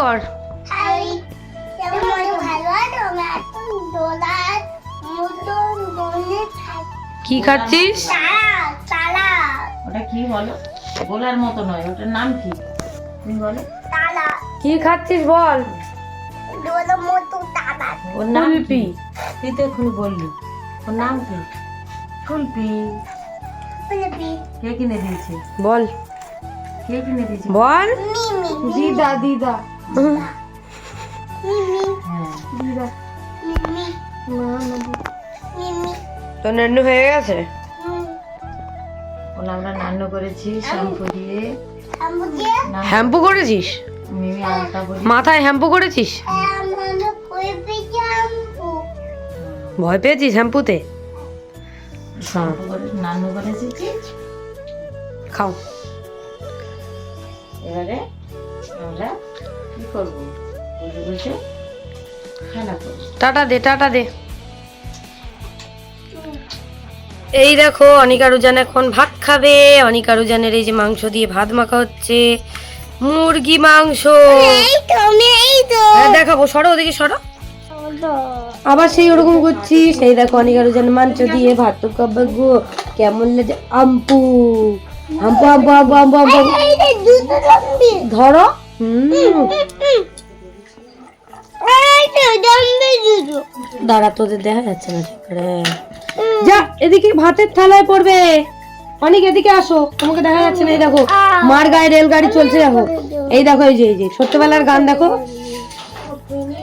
কর। কি খাচ্ছিস? ওটা কি বলো? গোলার মতো নয় ওটার নাম কি? তুমি বলো। কি খাচ্ছিস বল? ওর নাম কি? তুই তো এক্ষুনি বললি। ওর নাম কি? ফুলপি। কে কিনে দিয়েছে? বল। কে কিনে দিয়েছে? বল। মিমি। দিদা দিদা। তো নেন্নু হয়ে গেছে? হুম আমরা নান্ন করেছি শ্যাম্পু দিয়ে। হ্যাম্পু করেছিস? মিমি আলতা করি মাথায় হ্যাম্পু করেছিস? ভয় পেয়েছিস হ্যাম্পুতে শ্যাম্পু করে নান্ন করেছি খাও। এবারে আমরা করব। বসে বসে। খেলা করব। টাটা দে টাটা দে। এই দেখো অনিকা রুজান এখন ভাত খাবে। অনিকা রুজানের এই যে মাংস দিয়ে ভাত মাখা হচ্ছে। মুরগি মাংস। এই তো আমি এই তো। হ্যাঁ, দেখাবো সরো ওদিকে সরো। আবার সেই ওরকম করছি সেই দেখো অনিকা রুজান মাংস দিয়ে ভাত তো খাবে গো। কেমন লাগে আম্পু। আম্পু আম্পু আম্পু আম্পু আম্পু। ধরো। হুম। দাঁড়া তোদের দেখা যাচ্ছে না ঠিক করে। যা এদিকে ভাতের থালায় পড়বে। অনেক এদিকে আসো তোমাকে দেখা যাচ্ছে না এই দেখো মার গায়ে রেলগাড়ি চলছে দেখো। এই দেখো এই যে এই যে ছোট্টবেলার গান দেখো।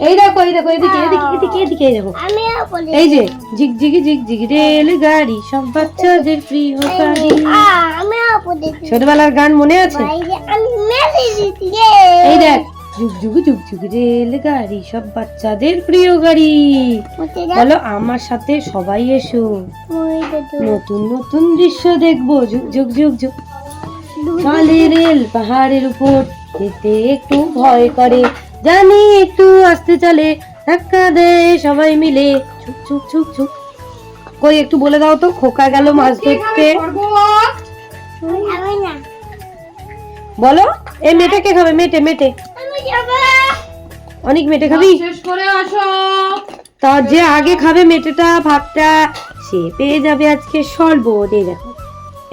এই দেখো এই দেখো এদিকে এদিকে এদিকে এদিকে এই দেখো। এই যে ঝিক ঝিকি ঝিক ঝিক রেল গাড়ি সব বাচ্চাদের প্রিয় গাড়ি। ছোটবেলার গান মনে আছে? এই দেখ যুগ যুগ যুগ যুগ রেল গাড়ি সব বাচ্চাদের প্রিয় গাড়ি। বলো আমার সাথে সবাই এসো। নতুন নতুন দৃশ্য দেখব। যুগ যুগ যুগ চলে রেল পাহাড়ের উপর। যেতে একটু ভয় করে জানি একটু আসতে চলে। ধাক্কা দেয় সবাই মিলে। ছুক ছুক ছুক ছুক কই একটু বলে দাও তো খোকা গেল মাছ ধরতে। আমি না। বলো? এই মেটে কে খাবে? মেটে মেটে অনেক মেটে খাবি? তার যে আগে খাবে মেটেটা ভাতটা সে পেয়ে যাবে আজকে শরবত এই দেখো।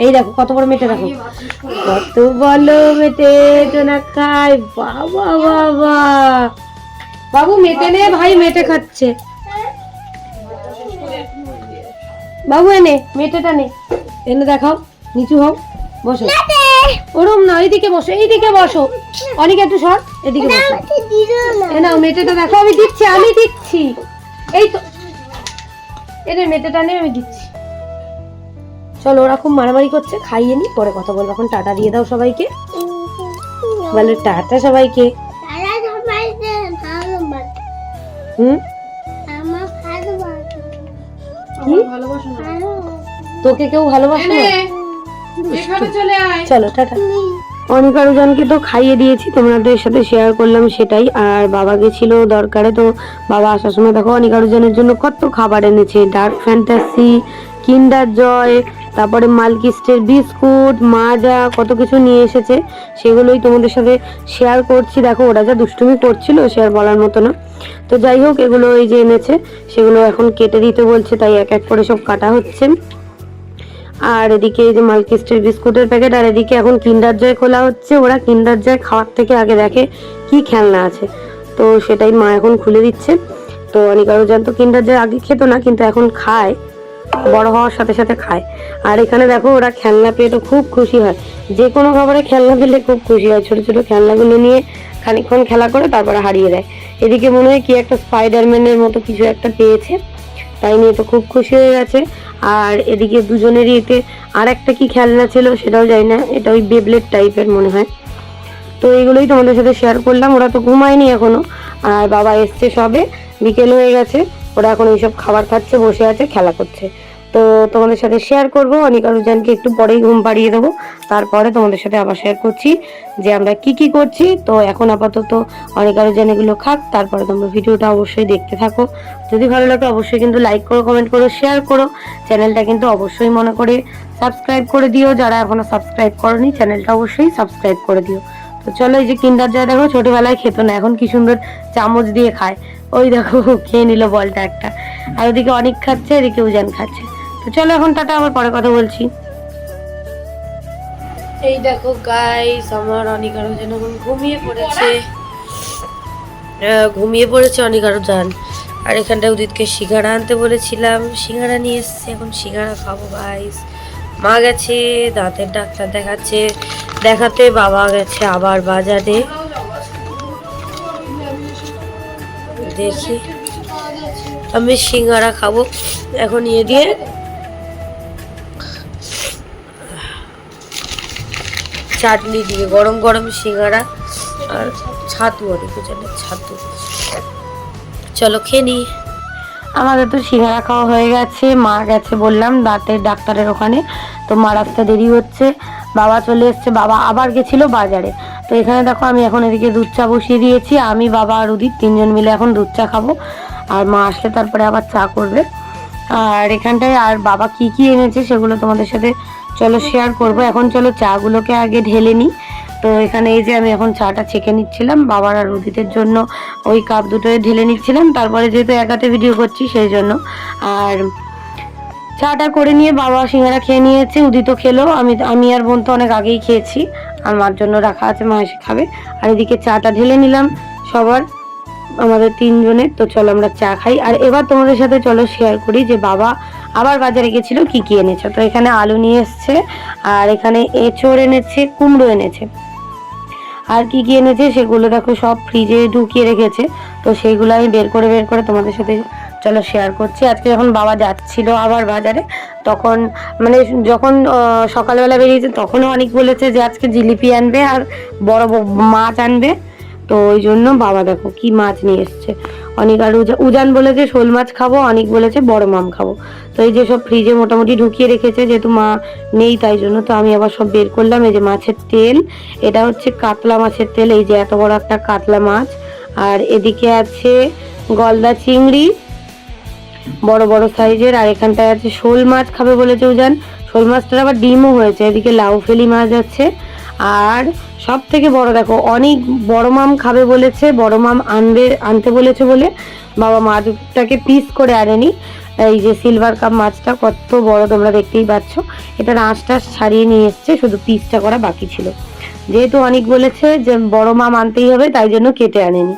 এই দেখো কত বড় মেটে দেখো। কত বলো মেটে তো না খাই বাবা বাবা বাবু মেটে নে ভাই মেটে খাচ্ছে। বাবু এনে মেটেটা নে। এনে দেখাও নিচু হও বসো। ওরম না এইদিকে বসো এইদিকে বসো। অনেক একটু সর এদিকে বসো। এ নাও মেটেটা দেখো আমি দিচ্ছি আমি দিচ্ছি। এই তো। এর মেটেটা নিয়ে আমি দিচ্ছি। চলো ওরা খুব মারামারি করছে খাইয়ে নি পরে কথা বলব। এখন টাটা দিয়ে দাও সবাইকে। বলে টাটা সবাইকে। হুম? তোকে কেউ ভালোবাসে না? চলো টাটা। অনেক আরোজনকে তো খাইয়ে দিয়েছি, তোমাদের সাথে শেয়ার করলাম সেটাই। আর বাবাকে ছিল দরকারে, তো বাবা আসার সময় দেখো, অনেক আরোজনের জন্য কত খাবার এনেছে। ডার্ক ফ্যান্টাসি কিন্ডার জয় তারপরে মালকিস্টের বিস্কুট মাজা কত কিছু নিয়ে এসেছে। সেগুলোই তোমাদের সাথে শেয়ার করছি। দেখো, ওরা যা দুষ্টুমি করছিল শেয়ার বলার মতো না। তো যাই হোক, এগুলো এই যে এনেছে, সেগুলো এখন কেটে দিতে বলছে, তাই এক এক করে সব কাটা হচ্ছে। আর এদিকে এই যে মালকিস্টের বিস্কুটের প্যাকেট, আর এদিকে এখন কিন্ডার জয় খোলা হচ্ছে। ওরা কিন্ডার জয় খাওয়ার থেকে আগে দেখে কি খেলনা আছে। তো সেটাই মা এখন খুলে দিচ্ছে। তো অনেক আরও জানতো কিন্ডার জয় আগে খেত না, কিন্তু এখন খায়। বড় হওয়ার সাথে সাথে খায়। আর এখানে দেখো, ওরা খেলনা পেয়ে তো খুব খুশি হয়। যে কোনো খাবারে খেলনা পেলে খুব খুশি হয়। ছোট ছোট খেলনাগুলো নিয়ে খানিকক্ষণ খেলা করে তারপরে হারিয়ে দেয়। এদিকে মনে হয় কি একটা স্পাইডারম্যানের মতো কিছু একটা পেয়েছে। তাই নিয়ে তো খুব খুশি হয়ে গেছে। আর এদিকে দুজনেরই এতে আর একটা কি খেলনা ছিল সেটাও জানি না, এটা ওই বেবলেট টাইপের মনে হয়। তো এগুলোই তোমাদের সাথে শেয়ার করলাম, ওরা তো ঘুমায়নি এখনও। আর বাবা এসছে সবে, বিকেল হয়ে গেছে, ওরা এখন এইসব খাবার খাচ্ছে, বসে আছে, খেলা করছে। তো তোমাদের সাথে শেয়ার করব। অনিকা রুজানকে একটু পরেই ঘুম পাড়িয়ে দেবো। তারপরে তোমাদের সাথে আবার শেয়ার করছি যে আমরা কি কি করছি। তো এখন আপাতত অনিকা রুজান এগুলো খাক, তারপরে তোমরা ভিডিওটা অবশ্যই দেখতে থাকো। যদি ভালো লাগে অবশ্যই কিন্তু লাইক করো কমেন্ট করো শেয়ার করো। চ্যানেলটা কিন্তু অবশ্যই মনে করে সাবস্ক্রাইব করে দিও। যারা এখনও সাবস্ক্রাইব করনি, চ্যানেলটা অবশ্যই সাবস্ক্রাইব করে দিও। তো চলো এই যে কিন্ডার জয় দেখো, ছোটবেলায় খেতো না, এখন কি সুন্দর চামচ দিয়ে খায়। ওই দেখো, খেয়ে নিল বলটা একটা। আর ওদিকে অনেক খাচ্ছে, এদিকে উজান খাচ্ছে। তো চলো এখন টাটা, আবার পরে কথা বলছি। এই দেখো গাইস আমার অনেক আরও যেন ঘুমিয়ে পড়েছে। ঘুমিয়ে পড়েছে অনেক আরও যান আর এখানটায় উদিতকে সিঙ্গারা আনতে বলেছিলাম। সিঙ্গারা নিয়ে এসছে, এখন সিঙ্গারা খাব গাইস মা গেছে, দাঁতের ডাক্তার দেখাচ্ছে। দেখাতে বাবা গেছে আবার বাজারে। দেখি। আমি সিঙ্গারা খাব। এখন নিয়ে দিয়ে চাটনি দিয়ে, গরম গরম সিঙ্গারা আর ছাতু অনেক জানে, ছাতু। চলো খেয়ে নি আমাদের তো সিঙ্গারা খাওয়া হয়ে গেছে, মা গেছে বললাম দাঁতের ডাক্তারের ওখানে, তো মা রাস্তা দেরি হচ্ছে, বাবা চলে এসছে, বাবা আবার গেছিল বাজারে। তো এখানে দেখো আমি এখন এদিকে দুধ চা বসিয়ে দিয়েছি, আমি, বাবা আর উদিত তিনজন মিলে এখন দুধ চা খাব, আর মা আসলে তারপরে আবার চা করবে। আর এখানটায় আর বাবা কি কি এনেছে সেগুলো তোমাদের সাথে চলো শেয়ার করব। এখন চলো চাগুলোকে আগে ঢেলে নিই। তো এখানে এই যে আমি এখন চাটা ছেঁকে নিচ্ছিলাম, বাবার আর উদিতের জন্য ওই কাপ দুটোয় ঢেলে নিচ্ছিলাম। তারপরে যেহেতু একাতে ভিডিও করছি, সেই জন্য। আর চাটা করে নিয়ে বাবা সিঙ্গারা খেয়ে নিয়েছে, উদিতও খেলো। আমি আমি আর বোন তো অনেক আগেই খেয়েছি। আর মার জন্য রাখা আছে, মা এসে খাবে। আর এদিকে চাটা ঢেলে নিলাম সবার, আমাদের তিনজনের। তো চলো আমরা চা খাই। আর এবার তোমাদের সাথে চলো শেয়ার করি যে বাবা আবার বাজারে গেছিল কি কি এনেছে? তো এখানে আলু নিয়ে এসছে, আর এখানে এঁচড় এনেছে, কুমড়ো এনেছে। আর কি কি এনেছে সেগুলো দেখো সব ফ্রিজে ঢুকিয়ে রেখেছে। তো সেইগুলো আমি বের করে বের করে তোমাদের সাথে চলো শেয়ার করছি। আজকে যখন বাবা যাচ্ছিল আবার বাজারে, তখন মানে যখন সকালবেলা বেরিয়েছে, তখনও অনেক বলেছে যে আজকে জিলিপি আনবে আর বড় মাছ আনবে। তো ওই জন্য বাবা দেখো কি মাছ নিয়ে এসছে। অনেক আর উজা- উজান বলেছে, শোল মাছ খাব, অনেক বলেছে, বড় মাম খাব। তো এই যে সব ফ্রিজে মোটামুটি ঢুকিয়ে রেখেছে, যেহেতু মা নেই তাই জন্য তো আমি আবার সব বের করলাম। এই যে মাছের তেল, এটা হচ্ছে কাতলা মাছের তেল, এই যে এত বড় একটা কাতলা মাছ। আর এদিকে আছে গলদা চিংড়ি, বড় বড় সাইজের, আর এখানটায় আছে শোল মাছ খাবে বলেছে উজান। শোল মাছটার আবার ডিমও হয়েছে, এদিকে লাউ ফেলি মাছ আছে। আর সব থেকে বড় দেখো অনেক বড় মাম খাবে বলেছে বড় মাম আনবে আনতে বলেছে বলে বাবা মাছটাকে পিস করে আনেনি। এই যে সিলভার কাপ মাছটা কত বড় তোমরা দেখতেই পাচ্ছ। এটার আঁশটা ছাড়িয়ে নিয়ে এসছে শুধু পিসটা করা বাকি ছিল। যেহেতু অনেক বলেছে যে বড় মাম আনতেই হবে তাই জন্য কেটে আনেনি।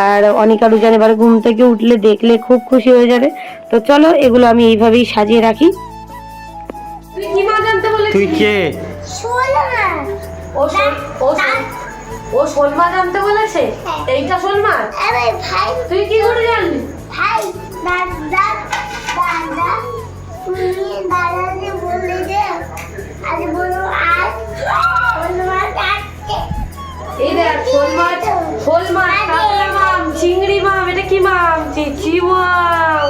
আর অনেক আরও জানে এবার ঘুম থেকে উঠলে দেখলে খুব খুশি হয়ে যাবে। তো চলো এগুলো আমি এইভাবেই সাজিয়ে রাখি। তুই কি ও শোল- ও শোল- ও শোল মাছ আনতে বলেছে এইটা শোল মাছ আরে ভাই। তুই কি করে জানলি? ভাই দাদা দাদা তুমি দাদাকে বলে দে আজ বলো আজ আজ আসছে এই দেখ শোল মাছ শোল মাছ মাম চিংড়ি মাম এটা কি মাম? চিচি মাম।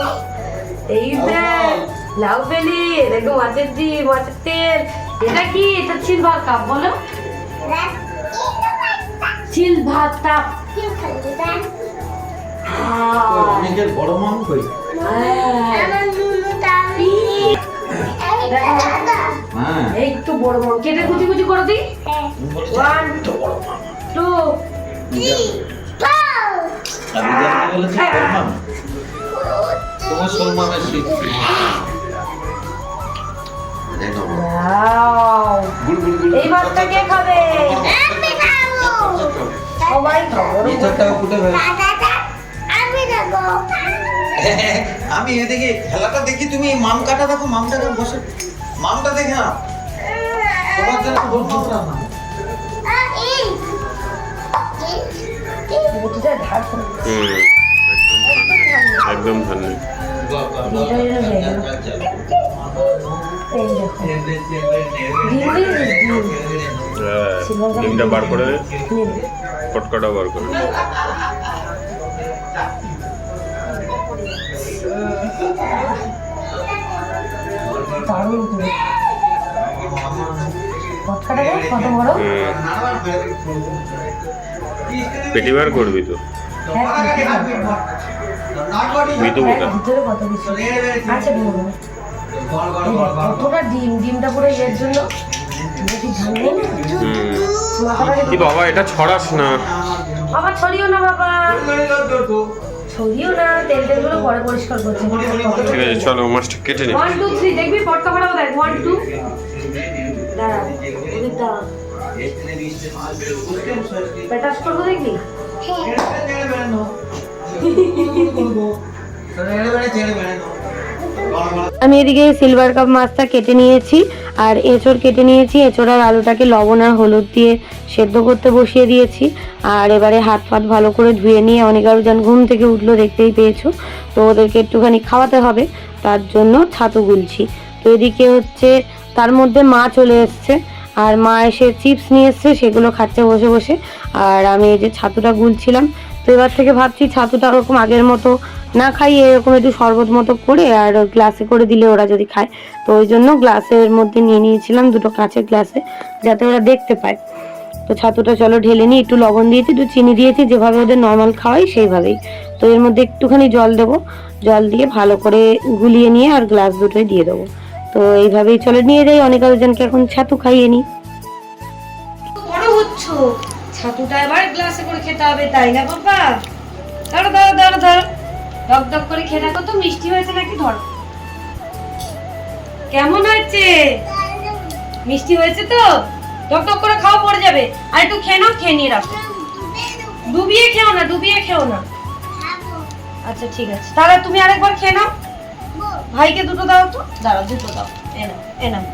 এই দেখ লাউ বেলি দেখো মাছের ডিম মাছের তেল। এটা কি? এটা চিল ভাত কাপ বলো। দেন অনেকের বড় মাম কই? দাদা হ্যাঁ। একটু বড় বড় কেটে কুচি কুচি করে দিই। ওয়ান টু তোমার শোল মামের শীত। এই মাছটা কে খাবে? আমি খাব। সবাই খাব এই ফুটে ফেল আমি খাব আমি এদিকে খেলাটা দেখি তুমি মাম কাটা দেখো মামটাকে বসে। মামটা দেখে না তোমার জন্য না একদম হ্যাঁ, ডিমটা বার করে কটকাটা বার করে। দারুণ করে কতটা কত বড় হুম, পেটি বার। করবি তো ভিতরে কত কিছু আছে বড় কতটা ডিম ডিমটা পুরো এর জন্য? কি বাবা এটা ছড়াস না। বাবা ছড়িও না বাবা। ছড়িও না তেল তেলগুলো পরে পরিষ্কার করছি। ঠিক আছে চলো মাছটা কেটে নি। দেখবি? পটকা ফাটাবো দেখ। ওয়ান টু দাঁড়া দাঁড়া পেটাস করব দেখবি? আমি এদিকে সিলভার কাপ মাছটা কেটে নিয়েছি, আর এঁচড় কেটে নিয়েছি। এঁচড় আর আলুটাকে লবণ আর হলুদ দিয়ে সেদ্ধ করতে বসিয়ে দিয়েছি। আর এবারে হাত ফাত ভালো করে ধুয়ে নিয়ে অনেক আরও যান ঘুম থেকে উঠল, দেখতেই পেয়েছ। তো ওদেরকে একটুখানি খাওয়াতে হবে, তার জন্য ছাতু গুলছি। তো এদিকে হচ্ছে, তার মধ্যে মা চলে এসছে। আর মা এসে চিপস নিয়ে এসছে, সেগুলো খাচ্ছে বসে বসে। আর আমি এই যে ছাতুটা গুলছিলাম তো এবার থেকে ভাবছি ছাতুটা ওরকম আগের মতো না খাইয়ে এরকম একটু শরবত মতো করে আর গ্লাসে করে দিলে ওরা যদি খায়। তো ওই জন্য গ্লাসের মধ্যে নিয়ে নিয়েছিলাম দুটো কাঁচের গ্লাসে যাতে ওরা দেখতে পায়। তো ছাতুটা চলো ঢেলে নিই, একটু লবণ দিয়েছি, একটু চিনি দিয়েছি, যেভাবে ওদের নর্মাল খাওয়াই সেইভাবেই। তো এর মধ্যে একটুখানি জল দেবো। জল দিয়ে ভালো করে গুলিয়ে নিয়ে আর গ্লাস দুটোই দিয়ে দেবো। তো এইভাবেই চলে, নিয়ে যাই, অনেক আলোজনকে এখন ছাতু খাইয়ে নিই। ছাতুটা এবার গ্লাসে করে খেতে হবে, তাই না বাবা দাঁড়ো দাঁড়ো দাঁড়ো দাঁড়ো ডক ডক করে খেয়ে দেখো তো, মিষ্টি হয়েছে নাকি, ধর। কেমন হয়েছে? মিষ্টি হয়েছে তো? টক টক করে খাওয়া পড়ে যাবে। আর একটু খেয়ে নাও, খেয়ে নিয়ে রাখো। ডুবিয়ে খেও না, ডুবিয়ে খেও না। আচ্ছা ঠিক আছে। তাহলে তুমি আরেকবার খেয়ে নাও। ভাইকে দুটো দাও তো। দাঁড়াও, দুটো দাও। এ নাও এ নাও।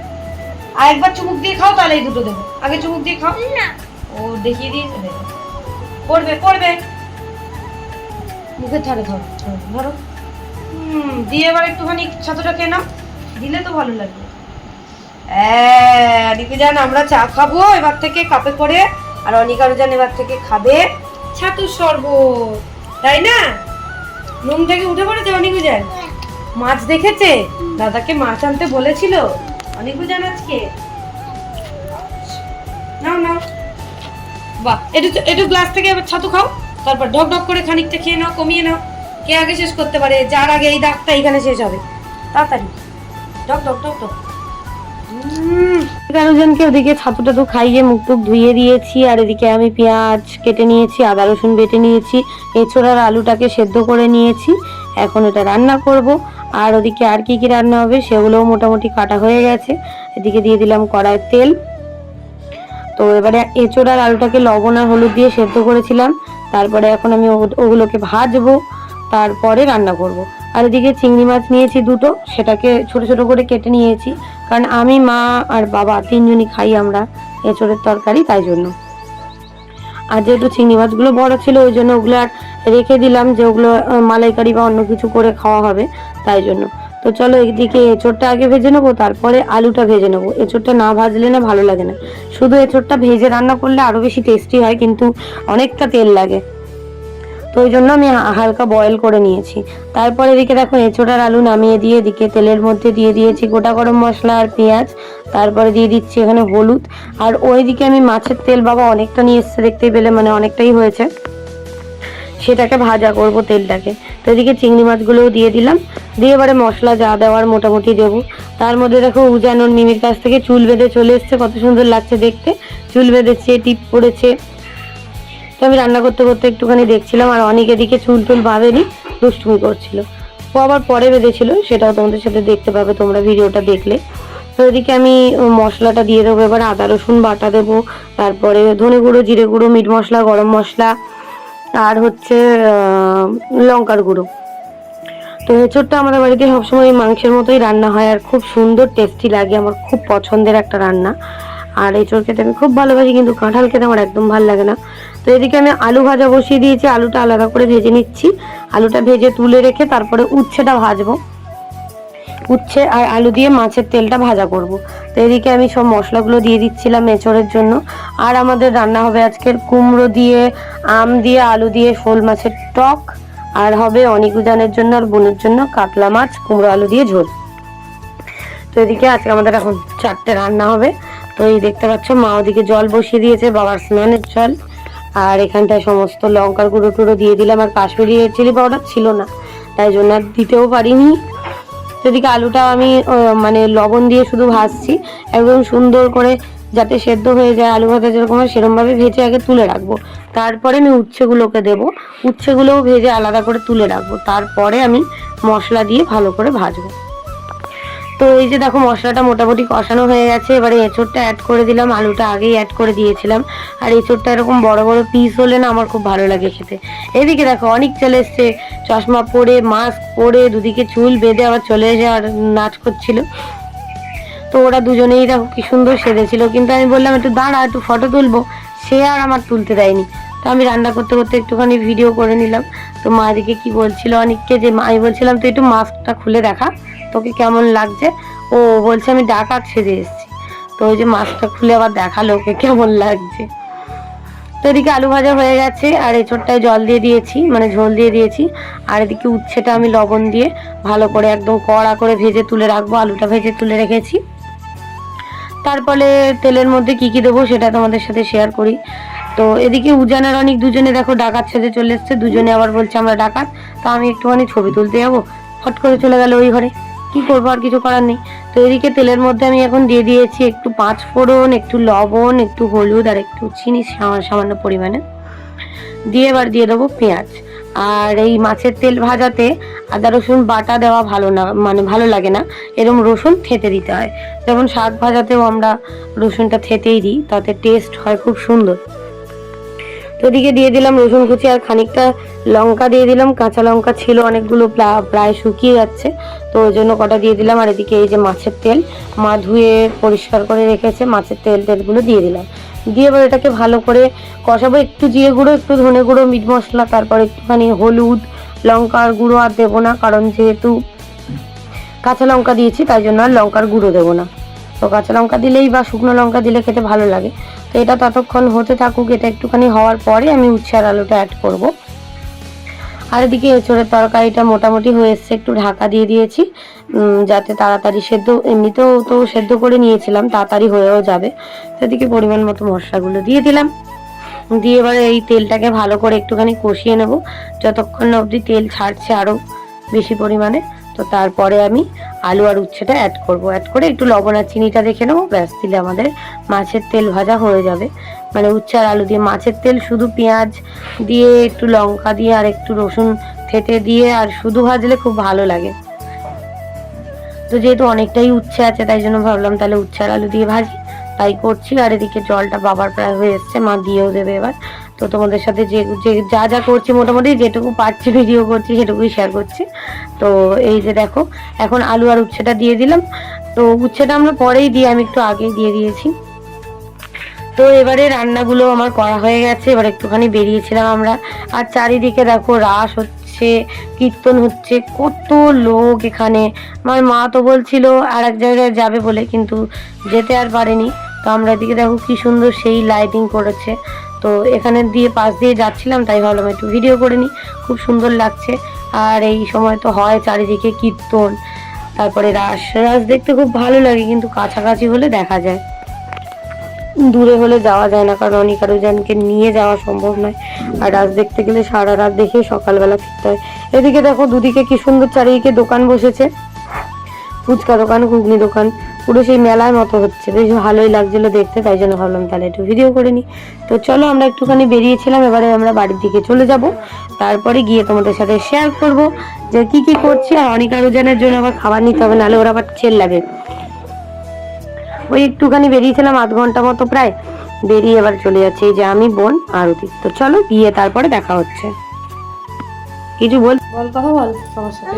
আর একবার চুমুক দিয়ে খাও, তাহলে এই দুটো দেবো। আগে চুমুক দিয়ে খাও। না। ও দেখিয়ে দিয়েছে পড়বে পড়বে। মুখের ধারে ধরো ধরো হুম দিয়ে এবার একটুখানি ছাতুটা নাও। দিলে তো ভালো লাগবে। অনিকা জান আমরা চা খাব এবার থেকে কাপে করে আর অনিকারও জান এবার থেকে খাবে ছাতুর শরবত তাই না? ঘুম থেকে উঠে পড়েছে অনিকু জান? মাছ দেখেছে? দাদাকে মাছ আনতে বলেছিল অনিকু জান আজকে? বাহ একটু একটু গ্লাস থেকে এবার ছাতু খাও, তারপর ঢক ঢক করে খানিকটা খেয়ে নাও, কমিয়ে নাও, কে আগে শেষ করতে পারে, যার আগে এই দাগটা এখানে শেষ হবে। তাড়াতাড়ি, ঢক ঢক ঢক ঢক। জনকে ওদিকে ছাতু টাতু খাইয়ে মুখ টুক ধুয়ে দিয়েছি, আর এদিকে আমি পেঁয়াজ কেটে নিয়েছি, আদা রসুন বেটে নিয়েছি এছাড়া আর আলুটাকে সেদ্ধ করে নিয়েছি, এখন এটা রান্না করব। আর ওদিকে আর কি কি রান্না হবে সেগুলোও মোটামুটি কাটা হয়ে গেছে। এদিকে দিয়ে দিলাম কড়াই তেল তো এবারে এঁচোড় আর আলুটাকে লবণ আর হলুদ দিয়ে সেদ্ধ করেছিলাম। তারপরে এখন আমি ওগুলোকে ভাজবো, তারপরে রান্না করব। আর এদিকে চিংড়ি মাছ নিয়েছি দুটো, সেটাকে ছোট ছোট করে কেটে নিয়েছি। কারণ আমি, মা আর বাবা তিনজনই খাই আমরা এঁচোড়ের তরকারি, তাই জন্য। আর যেহেতু চিংড়ি মাছগুলো বড় ছিল, ওই জন্য ওগুলো আর রেখে দিলাম যে ওগুলো মালাইকারি বা অন্য কিছু করে খাওয়া হবে, তাই জন্য। তো চলো এদিকে এঁচোড়টা আগে ভেজে নেব, তারপরে আলুটা ভেজে নেব। এঁচোড়টা না ভাজলে না ভালো লাগে না। শুধু এঁচোড়টা ভেজে রান্না করলে আরও বেশি টেস্টি হয়, কিন্তু অনেকটা তেল লাগে। তো ওই জন্য আমি হালকা বয়েল করে নিয়েছি। তারপরে এদিকে দেখো এঁচোড়ার আলু নামিয়ে দিয়ে এদিকে তেলের মধ্যে দিয়ে দিয়েছি গোটা গরম মশলা আর পেঁয়াজ। তারপরে দিয়ে দিচ্ছি এখানে হলুদ। আর ওইদিকে আমি মাছের তেল বাবা অনেকটা নিয়ে এসছে, দেখতেই পেলে মানে অনেকটাই হয়েছে। সেটাকে ভাজা করব তেলটাকে। তো এদিকে চিংড়ি মাছগুলোও দিয়ে দিলাম। দিয়ে এবারে মশলা যা দেওয়ার মোটামুটি দেবো। তার মধ্যে দেখো উজানোর নিমির কাছ থেকে চুল বেঁধে চলে এসছে। কত সুন্দর লাগছে দেখতে। চুল বেঁধেছে, টিপ পড়েছে। তো আমি রান্না করতে করতে একটুখানি দেখছিলাম আর অনেক এদিকে চুল টুল বাঁধেনি, দুষ্টুমি করছিল। ও আবার পরে বেঁধেছিল, সেটাও তোমাদের সাথে দেখতে পাবে তোমরা ভিডিওটা দেখলে। তো এদিকে আমি মশলাটা দিয়ে দেবো। এবার আদা, রসুন বাটা দেবো। তারপরে ধনে গুঁড়ো, জিরে গুঁড়ো, মিট মশলা, গরম মশলা আর হচ্ছে লঙ্কার গুঁড়ো। তো এঁচোড়টা আমাদের বাড়িতে সবসময় মাংসের মতোই রান্না হয় আর খুব সুন্দর টেস্টি লাগে। আমার খুব পছন্দের একটা রান্না। আর এঁচোড় খেতে আমি খুব ভালোবাসি, কিন্তু কাঁঠাল খেতে আমার একদম ভালো লাগে না। তো এদিকে আমি আলু ভাজা বসিয়ে দিয়েছি, আলুটা আলাদা করে ভেজে নিচ্ছি। আলুটা ভেজে তুলে রেখে তারপরে উচ্ছেটা ভাজবো। উচ্ছে আর আলু দিয়ে মাছের তেলটা ভাজা করব। তো এদিকে আমি সব মশলাগুলো দিয়ে দিচ্ছিলাম এঁচড়ের জন্য। আর আমাদের রান্না হবে আজকের কুমড়ো দিয়ে, আম দিয়ে, আলু দিয়ে শোল মাছের টক। আর হবে অনিকুজানের জন্য আর বোনের জন্য কাতলা মাছ, কুমড়ো আলু দিয়ে ঝোল। তো এদিকে আজকে আমাদের এখন চারটে রান্না হবে। তো এই দেখতে পাচ্ছ, মা ওদিকে জল বসিয়ে দিয়েছে, বাবার স্নানের জল। আর এখানটায় সমস্ত লঙ্কার গুঁড়ো টুড়ো দিয়ে দিলাম। আর কাশ্মীরি চিলি পাউডার ছিল না, তাই জন্য আর দিতেও পারিনি। তো আলুটাও আলুটা আমি মানে লবণ দিয়ে শুধু ভাজছি। একদম সুন্দর করে যাতে সেদ্ধ হয়ে যায়, আলু ভাজা যেরকম হয় সেরকমভাবে ভেজে আগে তুলে রাখব। তারপরে আমি উচ্ছেগুলোকে দেব। উচ্ছেগুলোও ভেজে আলাদা করে তুলে রাখব। তারপরে আমি মশলা দিয়ে ভালো করে ভাজবো। তো এই যে দেখো মশলাটা মোটামুটি কষানো হয়ে গেছে, এবারে এঁচোড়টা অ্যাড করে দিলাম, আলুটা আগেই অ্যাড করে দিয়েছিলাম। আর এঁচোড়টা এরকম বড় বড় পিস হলে না আমার খুব ভালো লাগে খেতে। এদিকে দেখো অনেক চলে এসছে, চশমা পরে মাস্ক পরে, দুদিকে চুল বেঁধে আবার চলে এসে আর নাচ করছিল। তো ওরা দুজনেই দেখো কি সুন্দর সেজেছিল, কিন্তু আমি বললাম একটু দাঁড়া, একটু ফটো তুলবো। সে আর আমার তুলতে দেয়নি। তো আমি রান্না করতে করতে একটুখানি ভিডিও করে নিলাম। তো মা এদিকে কি বলছিল অনেককে, যে আমি বলছিলাম তো একটু মাস্কটা খুলে দেখা। তোকে কেমন লাগছে? ও বলছে, আমি ডাকাত সেজে এসেছি। তো ওই যে মাছটা খুলে আবার দেখাল ওকে কেমন লাগছে। তো এদিকে আলু ভাজা হয়ে গেছে, আর এঁচোড়টায় জল দিয়ে দিয়েছি মানে ঝোল দিয়ে দিয়েছি। আর এদিকে উচ্ছেটা আমি লবণ দিয়ে ভালো করে একদম কড়া করে ভেজে তুলে রাখব, আলুটা ভেজে তুলে রেখেছি। তারপরে তেলের মধ্যে কি কি দেবো সেটা তোমাদের সাথে শেয়ার করি। তো এদিকে উজানের অনেক দুজনে দেখো ডাকাত সেজে চলে এসছে, দুজনে আবার বলছে, আমরা ডাকাত, তো আমি একটুখানি ছবি তুলতে যাব? ফট করে চলে গেল ওই ঘরে। কি করব আর কিছু করার নেই। তো এদিকে তেলের মধ্যে আমি এখন দিয়ে দিয়েছি একটু পাঁচ ফোড়ন, একটু লবণ, একটু হলুদ আর একটু চিনি সামা- সামান্য পরিমাণে। দিয়ে এবার দিয়ে দেবো পেঁয়াজ। আর এই মাছের তেল ভাজাতে আদা, রসুন, বাটা দেওয়া ভালো না মানে ভালো লাগে না। এরকম রসুন থেতে দিতে হয়। যেমন শাক ভাজাতেও আমরা রসুনটা থেতেই দিই, তাতে টেস্ট হয় খুব সুন্দর। তো এদিকে দিয়ে দিলাম রসুন কুচি আর খানিকটা লঙ্কা দিয়ে দিলাম। কাঁচা লঙ্কা ছিল অনেকগুলো প্রা- প্রায় শুকিয়ে যাচ্ছে। তো ওই জন্য কটা দিয়ে দিলাম। আর এদিকে এই যে মাছের তেল, মা ধুয়ে পরিষ্কার করে রেখেছে। মাছের তেল, তেলগুলো দিয়ে দিলাম। দিয়ে এবার এটাকে ভালো করে কষাবো। একটু জিরে গুঁড়ো, একটু ধনে গুঁড়ো, মিট মশলা, তারপর একটুখানি হলুদ, লঙ্কার গুঁড়ো আর দেবো না। কারণ যেহেতু কাঁচা লঙ্কা দিয়েছি, তাই জন্য আর লঙ্কার গুঁড়ো দেবো না। তো কাঁচা লঙ্কা দিলেই বা শুকনো লঙ্কা দিলে খেতে ভালো লাগে। তো এটা ততক্ষণ হতে থাকুক, এটা একটুখানি হওয়ার পরে আমি উচ্ছে আর আলুটা অ্যাড করব। আর এদিকে এঁচড়ের তরকারিটা মোটামুটি হয়ে এসছে, একটু ঢাকা দিয়ে দিয়েছি। যাতে তাড়াতাড়ি সেদ্ধ, এমনিতেও তো সেদ্ধ করে নিয়েছিলাম, তাড়াতাড়ি হয়েও যাবে। তো এদিকে পরিমাণ মতো মশলাগুলো দিয়ে দিলাম। দিয়ে এবারে এই তেলটাকে ভালো করে একটুখানি কষিয়ে নেব। যতক্ষণ অবধি তেল ছাড়ছে আরও বেশি পরিমাণে, তো তারপরে আমি আলু আর উচ্ছেটা অ্যাড করব। অ্যাড করে একটু লবণ আর চিনিটা দেখে নেব। ব্যাস, দিলে আমাদের মাছের তেল ভাজা হয়ে যাবে। মানে উচ্ছে আর আলু দিয়ে মাছের তেল, শুধু পেঁয়াজ দিয়ে, একটু লঙ্কা দিয়ে আর একটু রসুন থেতে দিয়ে আর শুধু ভাজলে খুব ভালো লাগে। তো যেহেতু অনেকটাই উচ্ছে আছে, তাই জন্য ভাবলাম তাহলে উচ্ছে আর আলু দিয়ে ভাজি। তাই করছি, আর এদিকে জলটা বাবার প্রায় হয়ে এসছে, মা দিয়েও দেবে এবার। তো তোমাদের সাথে যে যে, যা যা করছি মোটামুটি যেটুকু পারছি ভিডিও করছি, সেটুকুই শেয়ার করছি। তো এই যে দেখো, এখন আলু আর উচ্ছেটা দিয়ে দিলাম। তো উচ্ছেটা আমরা পরেই দিয়ে, আমি একটু আগেই দিয়ে দিয়েছি। তো এবারে রান্নাগুলো আমার করা হয়ে গেছে, এবার একটুখানি বেরিয়েছিলাম আমরা। আর চারিদিকে দেখো, রাস হচ্ছে, কীর্তন হচ্ছে, কত লোক এখানে। আমার মা তো বলছিল আর এক জায়গায় যাবে বলে, কিন্তু যেতে আর পারেনি। তো আমরা এদিকে দেখো, কি সুন্দর সেই লাইটিং করেছে। তো এখানে দিয়ে পাশ দিয়ে যাচ্ছিলাম, তাই ভাবলাম একটু ভিডিও করে নিই। খুব সুন্দর লাগছে। আর এই সময় তো হয় চারিদিকে কীর্তন, তারপরে রাস। রাস দেখতে খুব ভালো লাগে, কিন্তু কাছাকাছি হলে দেখা যায়। দূরে হলে যাওয়া যায় না, কারণ অনেক আরও জনকে নিয়ে যাওয়া সম্ভব নয়। আর রাত দেখতে গেলে সারা রাত দেখে সকালবেলা ফিরতে হয়। এদিকে দেখো, দুদিকে কি সুন্দর চারিদিকে দোকান বসেছে। ফুচকা দোকান, ঘুগনি দোকান। পুরো সেই মেলার মতো হচ্ছে। বেশ ভালোই লাগছিল দেখতে তাই জন্য ভাবলাম তাহলে একটু ভিডিও করে নিই তো চলো আমরা একটুখানি বেরিয়েছিলাম এবারে আমরা বাড়ির দিকে চলে যাব। তারপরে গিয়ে তোমাদের সাথে শেয়ার করব যে কি কি করছি। আর অনেক আরও জনের জন্য আবার খাবার নিতে হবে নাহলে ওরা আবার চেল লাগে। ওই একটুখানি বেরিয়েছিলাম আধ ঘণ্টা মতো প্রায়। বেরিয়ে এবার চলে যাচ্ছে এই যে আমি বোন আরতি। তো চলো গিয়ে তারপরে দেখা হচ্ছে। কিছু বল বল কথা বল সবার সাথে।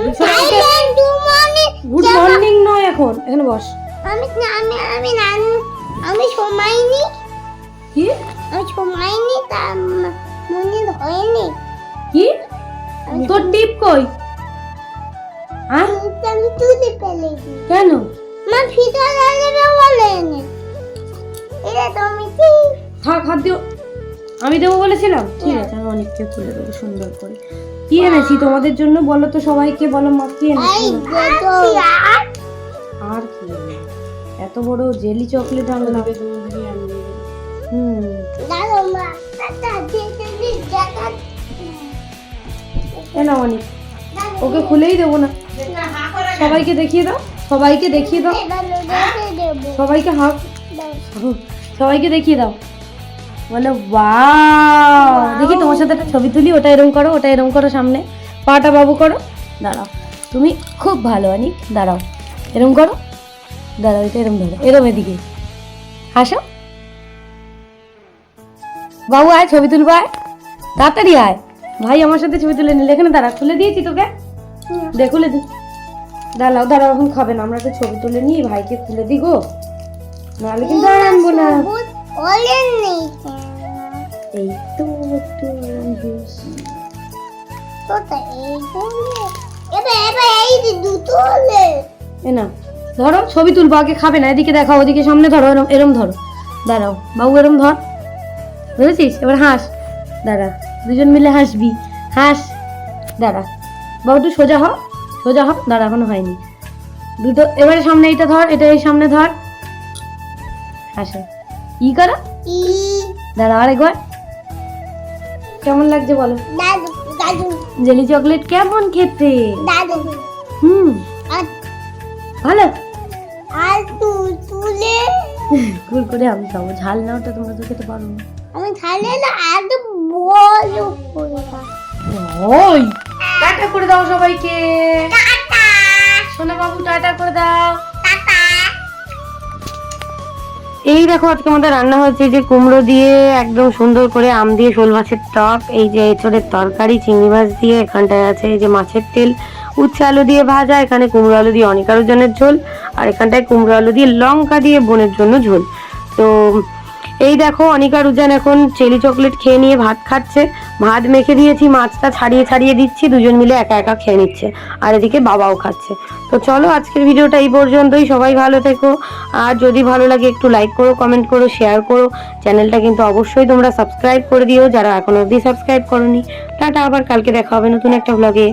গুড মর্নিং নয় এখন। এখানে বস। আমি আমি আমি নান আমি সময় নি কি? আমি সময় নি তা মনে হয়নি। কি? তোর টিপ কই? কিন্তু আমি তুলে ফেলেছি। কেন? মা ফিতা লাগবে বলেনি এটা তুমি কি? থাক হাত দিও। আমি দেবো বলেছিলাম? ঠিক আছে আমি অনেককে তুলে দেবো সুন্দর করে। কি এনেছি তোমাদের জন্য? বলো তো সবাইকে বলো মা কি এনেছি? আর কি এনেছি? এত বড় জেলি চকলেট আনলাম হুম। না অনেক, ওকে খুলেই দেবো না। সবাইকে দেখিয়ে দাও, সবাইকে দেখিয়ে দাও। সবাইকে হাক সবাইকে দেখিয়ে দাও। বলো বাহ দেখি তোমার সাথে একটা ছবি তুলি, ওটা এরম করো, ওটা এরম করো সামনে। পাটা বাবু করো। দাঁড়াও। তুমি খুব ভালো, অনিক। দাঁড়াও। এরম করো। দাঁড়াও এটা এরম ধরো এরম এদিকে। হাসো বাবু আয় ছবি তুলবো আয়। তাড়াতাড়ি আয়। ভাই আমার সাথে ছবি তুলে নিলে। এখানে দাঁড়া খুলে দিয়েছি তোকে। দে খুলে দি। দাঁড়াও দাঁড়াও এখন খাবে না। আমরা একটা ছবি তুলে নিই ভাইকে খুলে দি গো। নাহলে কিন্তু আর আনব না। এই তো একটু। তো এই দুটো এ না। ধরো ছবি তুলবো আগে খাবে না এদিকে দেখাও ওদিকে সামনে ধরো এরম এরম ধরো। দাঁড়াও বাবু এরম ধর। বুঝেছিস? এবার হাস। দাঁড়া দুজন মিলে হাসবি। হাস। দাঁড়া। বাবু তুই সোজা হ। সোজা হ। দাঁড়া এখনও হয়নি। দুটো এবারে সামনে এইটা ধর এটা এই সামনে ধর। হাসো। ই করো। দাঁড়া আরেকবার। কেমন লাগছে বলো? জেলি চকলেট কেমন খেতে? হুম। ভালো। আর তুলে কুল আমি খাব ঝাল না ওটা তোমরা তো খেতে পারো না। আমি না আর বড় ওই টাটা করে দাও সবাইকে। টাটা। সোনা বাবু টাটা করে দাও। এই দেখো আজকে আমাদের রান্না হয়েছে যে কুমড়ো দিয়ে একদম সুন্দর করে আম দিয়ে শোল মাছের টক এই যে এঁচড়ের তরকারি চিংড়ি মাছ দিয়ে এখানটায় আছে এই যে মাছের তেল। উচ্ছে আলু দিয়ে ভাজা, এখানে কুমড়ো আলু দিয়ে অনেক আরও জনের ঝোল, আর এখানটায় কুমড়ো আলু দিয়ে লঙ্কা দিয়ে বোনের জন্য ঝোল। তো, এই দেখো, অনিকা রুজান এখন চেলি চকলেট খেয়ে নিয়ে ভাত খাচ্ছে। ভাত মেখে দিয়েছি, মাছটা ছাড়িয়ে ছাড়িয়ে দিচ্ছি, দুজন মিলে একা একা খেয়ে নিচ্ছে, আর এদিকে বাবাও খাচ্ছে। তো চলো, আজকের ভিডিওটা এই পর্যন্তই, সবাই ভালো থেকো। আর যদি ভালো লাগে, একটু লাইক করো কমেন্ট করো শেয়ার করো। চ্যানেলটা কিন্তু অবশ্যই তোমরা সাবস্ক্রাইব করে দিও, যারা এখনও অবধি সাবস্ক্রাইব করোনি। টাটা, আবার কালকে দেখা হবে নতুন একটা ব্লগে